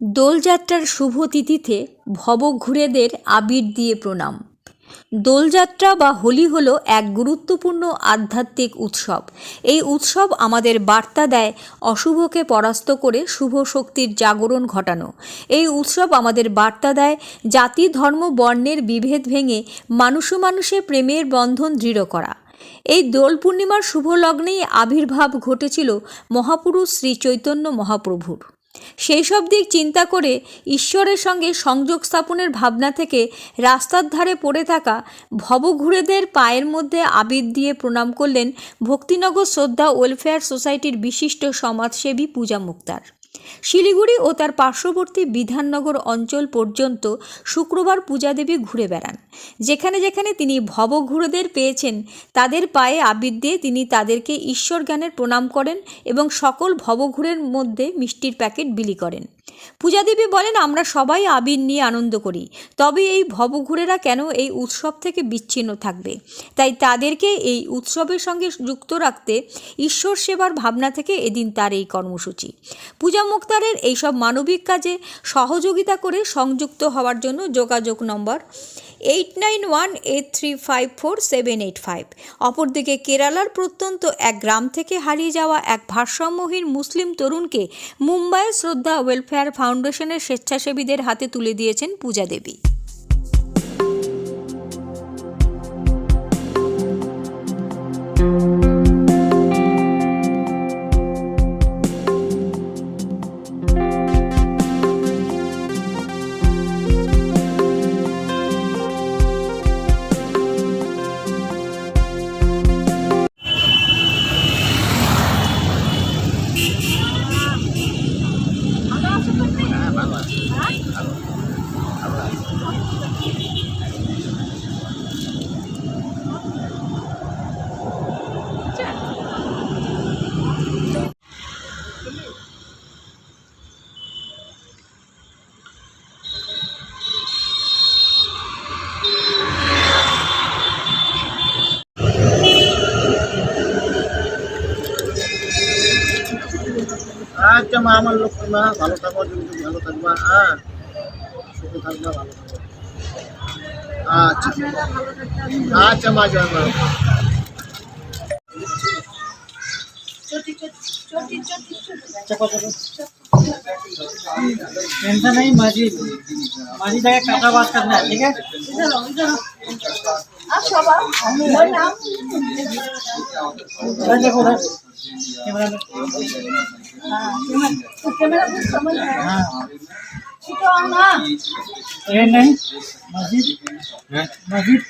দোলযাত্রার শুভ তিথিতে ভবঘুরেদের আবির দিয়ে প্রণাম। দোলযাত্রা বা হোলি হলো এক গুরুত্বপূর্ণ আধ্যাত্মিক উৎসব। এই উৎসব আমাদের বার্তা দেয় অশুভকে পরাস্ত করে শুভ শক্তির জাগরণ ঘটানো। এই উৎসব আমাদের বার্তা দেয় জাতি, ধর্ম, বর্ণের বিভেদ ভেঙে মানুষে মানুষে প্রেমের বন্ধন দৃঢ় করা। এই দোল পূর্ণিমার শুভ লগ্নেই আবির্ভাব ঘটেছিল মহাপুরুষ শ্রী চৈতন্য মহাপ্রভুর। সেই সব দিক চিন্তা করে ঈশ্বরের সঙ্গে সংযোগ স্থাপনের ভাবনা থেকে রাস্তার ধারে পড়ে থাকা ভবঘুরেদের পায়ের মধ্যে আবির দিয়ে প্রণাম করলেন ভক্তিনগর শ্রদ্ধা ওয়েলফেয়ার সোসাইটির বিশিষ্ট সমাজসেবী পূজা মুক্তার। শিলিগুড়ি ও তার পার্শ্ববর্তী বিধাননগর অঞ্চল পর্যন্ত শুক্রবার পূজাদেবী ঘুরে বেড়ান। যেখানে যেখানে তিনি ভবঘুরেদের পেয়েছেন, তাদের পায়ে আবির দিয়ে তিনি তাদেরকে ঈশ্বর জ্ঞানের প্রণাম করেন এবং সকল ভবঘুরের মধ্যে মিষ্টির প্যাকেট বিলি করেন। পূজা দেবী বলেন, আমরা সবাই আবির নিয়ে আনন্দ করি। তবে এই ভবঘুরেরা কেন এই উৎসব থেকে বিচ্ছিন্ন থাকবে? তাই তাদেরকে এই উৎসবের সঙ্গে যুক্ত রাখতে ঈশ্বর সেবার ভাবনা থেকে এদিন তার এই কর্মসূচি। পূজা মুক্তারের এইসব মানবিক কাজে সহযোগিতা করে সংযুক্ত হওয়ার জন্য যোগাযোগ number eight nine one eight three five four seven eight five অপরদিকে কেরালার প্রত্যন্ত এক গ্রাম থেকে হারিয়ে যাওয়া এক ভারসাম্যহীন মুসলিম তরুণকে মুম্বাইয়ের শ্রদ্ধা ওয়েলফেয়ার ফাউন্ডেশনের স্বেচ্ছাসেবীদের হাতে তুলে দিয়েছেন পূজা দেবী। আচ্ছা মা আমার লক্ষ্মী মা ভালো থাকো তুমি তুমি ভালো থাকবা হ্যাঁ সুখে থাকবা ভালো থাকবা আচ্ছা আচ্ছা মা জয় মা टेंशन नहीं माझी माझी जगह काटा बात करना है ठीक है उधर देखो उधर कैमरा में हाँ ये नहीं मस्जिद मस्जिद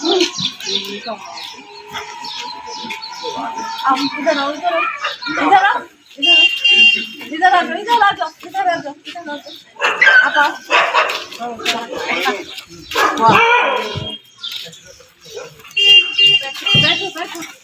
ठीक आप इधर आओ इधर आओ इधर आओ इधर आ जाओ इधर आ जाओ इधर आ जाओ इधर आ जाओ आप आओ बैठो बैठो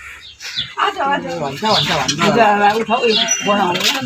下，往下，往下，往下，